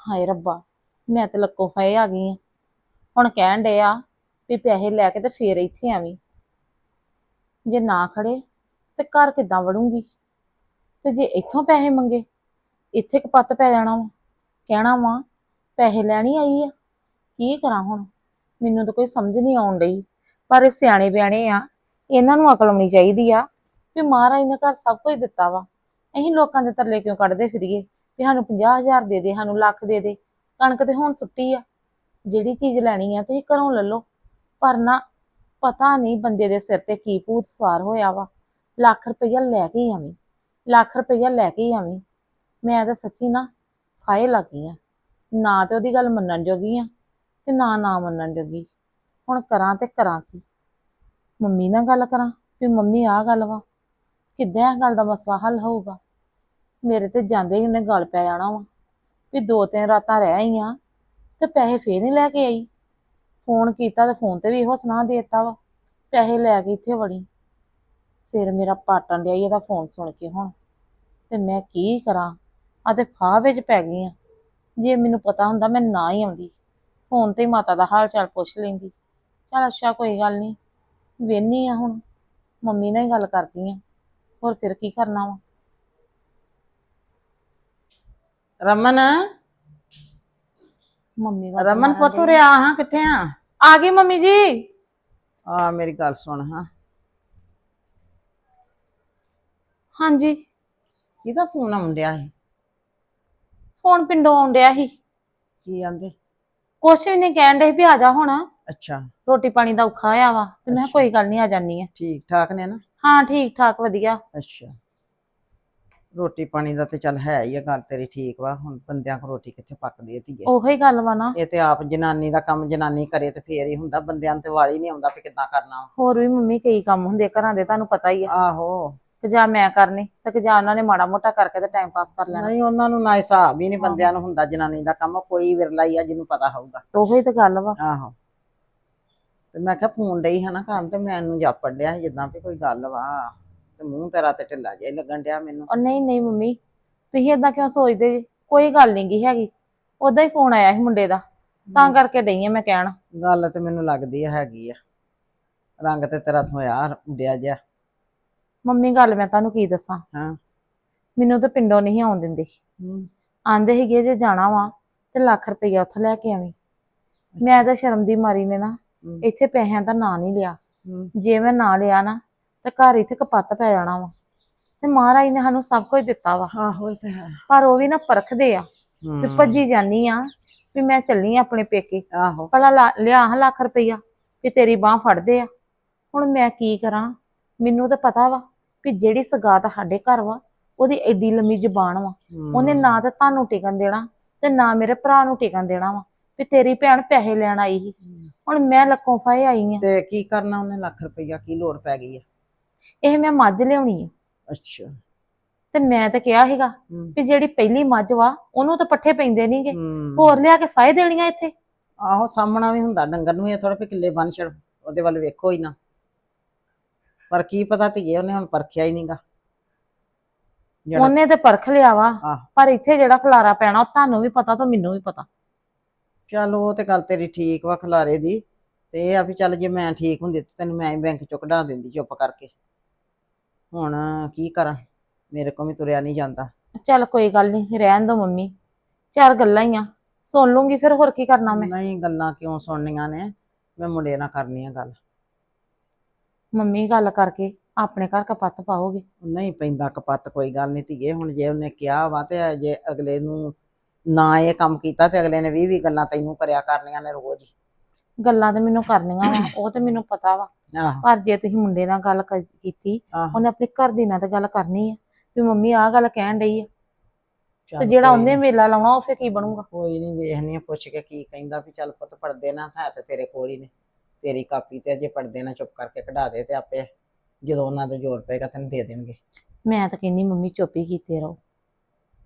ਹਾਏ ਰੱਬਾ, ਮੈਂ ਤੇ ਲੱਕੋ ਫਾਏ ਆ ਗਈ ਆ। ਹੁਣ ਕਹਿਣ ਡੇ ਆ ਵੀ ਪੈਸੇ ਲੈ ਕੇ ਤੇ ਫੇਰ ਇੱਥੇ ਆਵੀਂ। ਜੇ ਨਾ ਖੜੇ ਤੇ ਘਰ ਕਿੱਦਾਂ ਵੜੂੰਗੀ? ਤੇ ਜੇ ਇੱਥੋਂ ਪੈਸੇ ਮੰਗੇ, ਇੱਥੇ ਕਪੱਤ ਪੈ ਜਾਣਾ ਵਾ। ਕਹਿਣਾ ਵਾ, ਪੈਸੇ ਲੈਣੀ ਆਈ ਆ। ਕੀ ਕਰਾਂ ਹੁਣ? ਮੈਨੂੰ ਤਾਂ ਕੋਈ ਸਮਝ ਨਹੀਂ ਆਉਣ ਡਈ। ਪਰ ਇਹ ਸਿਆਣੇ ਬਿਆਣੇ ਆ, ਇਹਨਾਂ ਨੂੰ ਅਕਲ ਆਉਣੀ ਚਾਹੀਦੀ ਆ ਵੀ ਮਹਾਰਾਜ ਨੇ ਘਰ ਸਭ ਕੁਝ ਦਿੱਤਾ ਵਾ। ਅਸੀਂ ਲੋਕਾਂ ਦੇ ਤਰਲੇ ਕਿਉਂ ਕੱਢਦੇ ਫਿਰੀਏ? ਵੀ ਸਾਨੂੰ 50000 ਦੇ ਦੇ, ਸਾਨੂੰ ਲੱਖ ਦੇ ਦੇ। ਕਣਕ ਤੇ ਹੁਣ ਸੁੱਟੀ ਆ। ਜਿਹੜੀ ਚੀਜ਼ ਲੈਣੀ ਆ, ਤੁਸੀਂ ਘਰੋਂ ਲੈ ਲਓ। ਪਰ ਨਾ ਪਤਾ ਨਹੀਂ ਬੰਦੇ ਦੇ ਸਿਰ ਤੇ ਕੀ ਭੂਤ ਸਵਾਰ ਹੋਇਆ ਵਾ। ਲੱਖ ਰੁਪਈਆ ਲੈ ਕੇ ਹੀ ਆਵੀਂ। ਲੱਖ ਰੁਪਈਆ ਲੈ ਕੇ ਹੀ ਆਵੀਂ। ਮੈਂ ਤਾਂ ਸੱਚੀ ਨਾ ਫਾਇ ਲੱਗੀ ਆ। ਨਾ ਤੇ ਉਹਦੀ ਗੱਲ ਮੰਨਣ ਜੋਗੀ ਆ ਤੇ ਨਾ ਨਾ ਮੰਨਣ ਜੋਗੀ। ਹੁਣ ਕਰਾਂ ਤੇ ਕਰਾਂ ਕੀ? ਮੰਮੀ ਨਾਲ ਗੱਲ ਕਰਾਂ ਵੀ ਮੰਮੀ ਆਹ ਗੱਲ ਵਾ। ਕਿੱਦਾਂ ਇਹ ਗੱਲ ਦਾ ਮਸਲਾ ਹੱਲ ਹੋਊਗਾ? ਮੇਰੇ ਤੇ ਜਾਂਦੇ ਹੀ ਉਹਨੇ ਗੱਲ ਪੈ ਜਾਣਾ ਵਾ ਵੀ ਦੋ ਤਿੰਨ ਰਾਤਾਂ ਰਹਿ ਆਈਆਂ ਤੇ ਪੈਸੇ ਫੇਰ ਨਹੀਂ ਲੈ ਕੇ ਆਈ। ਫੋਨ ਕੀਤਾ ਤੇ ਫੋਨ ਤੇ ਵੀ ਇਹੋ ਸੁਣਾ ਦੇਤਾ ਵਾ, ਪੈਸੇ ਲੈ ਕੇ ਇੱਥੇ ਵੜੀ। ਸਿਰ ਮੇਰਾ ਪਾਟਣ ਡਿਆ ਇਹਦਾ ਫੋਨ ਸੁਣ ਕੇ ਹੁਣ। ਤੇ ਮੈਂ ਕੀ ਕਰਾਂ ਆ ਤੇ ਫਾਹ ਵਿੱਚ ਪੈ ਗਈ ਆ। ਜੇ ਮੈਨੂੰ ਪਤਾ ਹੁੰਦਾ ਮੈਂ ਨਾ ਹੀ ਆਉਂਦੀ। ਫੋਨ ਤੇ ਹੀ ਮਾਤਾ ਦਾ ਹਾਲ ਚਾਲ ਪੁੱਛ ਲੈਂਦੀ। ਚਲ ਅੱਛਾ, ਕੋਈ ਗੱਲ ਨਹੀਂ ਵੇਹਨੀ ਆ ਹੁਣ। ਮੰਮੀ ਨਾਲ ਹੀ ਗੱਲ ਕਰਦੀ ਆ। ਹੋਰ ਫਿਰ ਕੀ ਕਰਨਾ ਵਾ? ਰਮਨ? ਮੰਮੀ ਵੱਲ ਰਮਨ ਪੁੱਤ ਡਈ। ਰਿਆ ਹਾਂ ਕਿੱਥੇ ਆ? ਆ ਗਈ ਮੰਮੀ ਜੀ। ਆ ਮੇਰੀ ਗੱਲ ਸੁਣ ਹਾਂ। ਹਾਂਜੀ। ਕਿਹਦਾ ਫੋਨ ਆਉਂਦਿਆ ਸੀ? ਫੋਨ ਪਿੰਡੋਂ ਆਉਂਦਿਆ ਸੀ। ਕੀ ਆਂਦੇ? ਕੁਛ ਵੀ ਨਹੀਂ ਕਹਿਣ ਦੇ ਵੀ ਆ ਜਾ ਹੁਣ। ਅੱਛਾ। ਰੋਟੀ ਪਾਣੀ ਦਾ ਔਖਾ ਹੋਇਆ ਵਾ ਤੇ ਮੈਂ ਕਿਹਾ ਅੱਛਾ। ਕੋਈ ਗੱਲ ਨਹੀਂ ਆ ਜਾਨੀ ਆ। ਠੀਕ ਠਾਕ ਨੇ ਨਾ? ਹਾਂ ਠੀਕ ਠਾਕ ਵਧੀਆ। ਅੱਛਾ। ਰੋਟੀ ਪਾਣੀ ਦਾ ਤੇ ਚੱਲ ਹੈ ਹੀ ਆ ਗੱਲ ਤੇਰੀ ਠੀਕ ਵਾ ਹੁਣ ਬੰਦਿਆਂ ਕੋ ਰੋਟੀ ਕਿੱਥੇ ਪੱਕਦੀ ਹੈ ਧੀਏ? ਉਹੀ ਗੱਲ ਵਾ ਨਾ। ਇਹ ਤੇ ਆਪ ਜਨਾਨੀ ਦਾ ਕੰਮ ਜਨਾਨੀ ਕਰੇ ਤੇ ਫੇਰ ਹੀ ਹੁੰਦਾ ਬੰਦਿਆਂ ਨੂੰ ਤੇ ਵਾਲੀ ਨਹੀਂ ਆਉਂਦਾ ਵੀ ਕਿੱਦਾਂ ਕਰਨਾ ਵਾ। ਹੋਰ ਵੀ ਮੰਮੀ ਕਈ ਕੰਮ ਹੁੰਦੇ ਘਰਾਂ ਦੇ ਤੁਹਾਨੂੰ ਪਤਾ ਹੀ ਆ। ਆਹੋ। ਕਿ ਜਾਂ ਮੈਂ ਕਰਨੀ ਤੇ ਕਿ ਜਾਂ ਉਹਨਾਂ ਨੇ ਮਾੜਾ ਮੋਟਾ ਕਰਕੇ ਤੇ ਟਾਈਮ ਪਾਸ ਕਰ ਲੈਣਾ। ਨਹੀਂ ਉਹਨਾਂ ਨੂੰ ਨਾ ਹਿਸਾਬ ਹੀ ਨਹੀਂ ਬੰਦਿਆਂ ਨੂੰ ਹੁੰਦਾ ਜਨਾਨੀ ਦਾ ਕੰਮ ਕੋਈ ਵਿਰਲਾ ਹੀ ਆ ਜਿਹਨੂੰ ਪਤਾ ਹੋਊਗਾ। ਉਹੀ ਤਾਂ ਗੱਲ ਵਾ। ਆਹੋ। ਤੇ ਮੈਂ ਕਿਹਾ ਫੋਨ ਡਈ ਹਨਾ ਕੰਮ ਤੇ ਮੈਨੂੰ ਜਾਪੜ ਡਿਆ ਸੀ ਜਿੱਦਾਂ ਵੀ ਕੋਈ ਗੱਲ ਵਾ। ਤੇ ਮੂੰਹ ਤੇਰਾ ਤੇ ਢਿੱਲਾ ਜਿਹਾ ਹੀ ਲੱਗਣ ਡਿਆ ਮੈਨੂੰ। ਉਹ ਨਹੀਂ ਨਹੀਂ ਮੰਮੀ ਤੁਸੀਂ ਏਦਾਂ ਕਿਉਂ ਸੋਚਦੇ ਜੀ? ਕੋਈ ਗੱਲ ਨਹੀਂ ਗੀ ਹੈਗੀ। ਉਦਾਂ ਹੀ ਫੋਨ ਆਇਆ ਸੀ ਮੁੰਡੇ ਦਾ। ਤਾਂ ਕਰਕੇ ਡਈ ਆ ਮੈਂ ਕਹਿਣ। ਗੱਲ ਤੇ ਮੈਨੂੰ ਲੱਗਦੀ ਆ ਹੈਗੀ ਆ। ਰੰਗ ਤੇ ਤੇਰਾ ਥੋਇਆ ਉੱਡਿਆ ਜਿਹਾ। ਮੰਮੀ ਗੱਲ ਮੈਂ ਤੁਹਾਨੂੰ ਕੀ ਦੱਸਾਂ? ਹਾਂ। ਮੈਨੂੰ ਤਾਂ ਪਿੰਡੋਂ ਨਹੀਂ ਆਉਣ ਦਿੰਦੇ। ਹੂੰ ਆਂਦੇ ਸੀਗੇ ਜੇ ਜਾਣਾ ਵਾ ਤੇ ਲੱਖ ਰੁਪਈਆ ਉੱਥੇ ਲੈ ਕੇ ਆਵੀਂ। ਮੈਂ ਤਾਂ ਸ਼ਰਮ ਦੀ ਮਾਰੀ ਨੇ ਨਾ। ਹੂੰ। ਇੱਥੇ ਪੈਸਿਆਂ ਦਾ ਨਾਂ ਨਹੀਂ ਲਿਆ। ਹੂੰ। ਜੇ ਮੈਂ ਨਾਂ ਲਿਆ ਨਾ ਤੇ ਘਰ ਇੱਥੇ ਕਪੱਤ ਪੈ ਜਾਣਾ ਵਾ। ਤੇ ਮਹਾਰਾਜ ਨੇ ਸਾਨੂੰ ਸਭ ਕੁਝ ਦਿੱਤਾ ਵਾ। ਆਹੋ ਇਹ ਤੇ ਹੈ। ਪਰ ਉਹ ਵੀ ਨਾ ਪਰਖਦੇ ਆ ਹੂੰ। ਭੱਜੀ ਜਾਨੀ ਆ ਵੀ ਮੈਂ ਚੱਲੀ ਆਂ ਆਪਣੇ ਪੇਕੇ। ਆਹੋ। ਭਲਾ ਲਾ- ਲਿਆ ਹਾਂ ਲੱਖ ਰੁਪਈਆ ਵੀ ਤੇਰੀ ਬਾਹ ਫੜਦੇ ਆ। ਹੁਣ ਮੈਂ ਕੀ ਕਰਾਂ? ਮੈਨੂੰ ਤਾਂ ਪਤਾ ਵਾ ਵੀ ਜਿਹੜੀ ਸਗਾਤ ਸਾਡੇ ਘਰ ਵਾ ਉਹਦੀ ਐਡੀ ਲੰਮੀ ਜ਼ੁਬਾਨ ਵਾ। ਉਹਨੇ ਨਾ ਤਾਂ ਤੁਹਾਨੂੰ ਟਿਕਣ ਦੇਣਾ ਤੇ ਨਾ ਮੇਰੇ ਭਰਾ ਨੂੰ ਟਿਕਣ ਦੇਣਾ ਵਾ ਵੀ ਤੇਰੀ ਭੈਣ ਪੈਸੇ ਲੈਣ ਆਈ ਸੀ। ਹੁਣ ਮੈਂ ਲੱਕੋਂ ਫਾਏ ਆਈ ਆ। ਤੇ ਕੀ ਕਰਨਾ? ਉਹਨੇ ਲੱਖ ਰੁਪਈਆ ਕੀ ਲੋੜ ਪੈ ਗਈ ਆ? ਇਹ ਮੈਂ ਮੱਝ ਲਿਆਉਣੀ ਆ ਅੱਛਾ। ਤੇ ਮੈਂ ਤਾਂ ਕਿਹਾ ਸੀਗਾ ਹੂੰ। ਵੀ ਜਿਹੜੀ ਪਹਿਲੀ ਮੱਝ ਵਾ ਉਹਨੂੰ ਤਾਂ ਪੱਠੇ ਪੈਂਦੇ ਨਹੀਂਗੇ ਹੂੰ। ਹੋਰ ਲਿਆ ਕੇ ਫਾਇ ਦੇਣੀਆਂ ਇੱਥੇ? ਆਹੋ ਸਾਹਮਣਾ ਵੀ ਹੁੰਦਾ। ਡੰਗਰ ਨੂੰ ਇਹ ਥੋੜਾ ਵੀ ਕਿੱਲੇ ਬੰਨ ਛੜ ਉਹਦੇ ਵੱਲ ਵੇਖੋ ਹੀ ਨਾ। ਪਰ ਕੀ ਪਤਾ ਧੀਏ ਉਹਨੇ ਹੁਣ ਪਰਖਿਆ ਹੀ ਨਹੀਂਗਾ ਜਿਹੜਾ ਉਹਨੇ ਤੇ ਪਰਖ ਲਿਆ ਵਾ। ਆਹ। ਪਰ ਇੱਥੇ ਜਿਹੜਾ ਖਲਾਰਾ ਪੈਣਾ ਉਹ ਤੁਹਾਨੂੰ ਵੀ ਪਤਾ ਤੇ ਮੈਨੂੰ ਵੀ ਪਤਾ। ਚੱਲ ਉਹ ਤੇ ਗੱਲ ਤੇਰੀ ਠੀਕ ਵਾ ਖਲਾਰੇ ਦੀ। ਤੇ ਇਹ ਆ ਵੀ ਚੱਲ ਜੇ ਮੈਂ ਠੀਕ ਹੁੰਦੀ ਤੇ ਤੈਨੂੰ ਮੈਂ ਹੀ ਬੈਂਕ ਚੋਂ ਕਢਾ ਦਿੰਦੀ ਚੁੱਪ ਕਰਕੇ। ਹੁਣ ਕੀ ਕਰਾਂ? ਮੇਰੇ ਕੋਲ ਵੀ ਤੁਰਿਆ ਨਹੀਂ ਜਾਂਦਾ। ਚੱਲ ਕੋਈ ਗੱਲ ਨਹੀਂ ਰਹਿਣ ਦੋ ਮੰਮੀ। ਚਾਰ ਗੱਲਾਂ ਹੀ ਆ। ਸੁਣ ਲੂੰਗੀ ਫਿਰ ਹੋਰ ਕੀ ਕਰਨਾ ਮੈਂ। ਨਹੀਂ ਗੱਲਾਂ ਕਿਉਂ ਸੁਣਨੀਆਂ ਨੇ? ਮੈਂ ਮੁੰਡੇ ਨਾਲ ਕਰਨੀ ਆ ਗੱਲ। ਮੰਮੀ ਗੱਲ ਕਰਕੇ ਆਪਣੇ ਘਰ ਕਪੱਤ ਪਾਓਗੇ? ਨਹੀਂ ਪੈਂਦਾ ਕਪੱਤ ਕੋਈ ਗੱਲ ਨਹੀਂ ਧੀਏ। ਹੁਣ ਜੇ ਉਹਨੇ ਕਿਹਾ ਵਾ ਤੇ ਜੇ ਅਗਲੇ ਨੂੰ ਨਾ ਇਹ ਕੰਮ ਕੀਤਾ ਤੇ ਅਗਲੇ ਨੇ 20 20 ਗੱਲਾਂ ਤੈਨੂੰ ਕਰਿਆ ਕਰਨੀਆਂ ਨੇ ਰੋਜ਼। ਹੀ। ਗੱਲਾਂ ਤੇ ਮੈਨੂੰ ਕਰਨੀਆਂ ਵਾ ਉਹ ਤੇ ਮੈਨੂੰ ਪਤਾ ਵਾ। ਆਹੋ। ਪਰ ਜੇ ਤੁਸੀਂ ਮੁੰਡੇ ਨਾਲ ਗੱਲ ਕ- ਕੀਤੀ ਆਹੋ। ਉਹਨੇ ਆਪਣੇ ਘਰ ਦੀ ਨਾਲ ਤਾਂ ਗੱਲ ਕਰਨੀ ਆ ਵੀ ਮੰਮੀ ਆਹ ਗੱਲ ਕਹਿਣ ਡਈ ਆ। ਚੱਲ ਤੇ ਜਿਹੜਾ ਕੋਈ ਉਹਨੇ ਨੀ। ਮੇਲਾ ਲਾਉਣਾ ਉਹ ਫੇ ਕੀ ਬਣੂਗਾ? ਕੋਈ ਨਹੀਂ ਵੇਖਨੀ ਆ ਪੁੱਛ ਕੇ ਕੀ ਕਹਿੰਦਾ ਵੀ ਚੱਲ ਪੁੱਤ ਪੜਦੇ ਨਾ ਹੈ ਤੇ ਤੇਰੇ ਕੋਲ ਹੀ ਨੇ। ਤੇਰੀ ਕਾਪੀ ਤੇ ਜੇ ਪੜਦੇ ਨਾ ਚੁੱਪ ਕਰਕੇ ਕਢਾ ਦੇ ਤੇ ਆਪੇ ਜਦੋਂ ਉਹਨਾਂ ਦਾ ਜ਼ੋਰ ਪਏਗਾ ਤੈਨੂੰ ਦੇ ਦੇਣਗੇ। ਮੈਂ ਤਾਂ ਕਹਿੰਨੀ ਮੰਮੀ ਚੁੱਪ ਹੀ ਕੀਤੇ ਰਹੋ।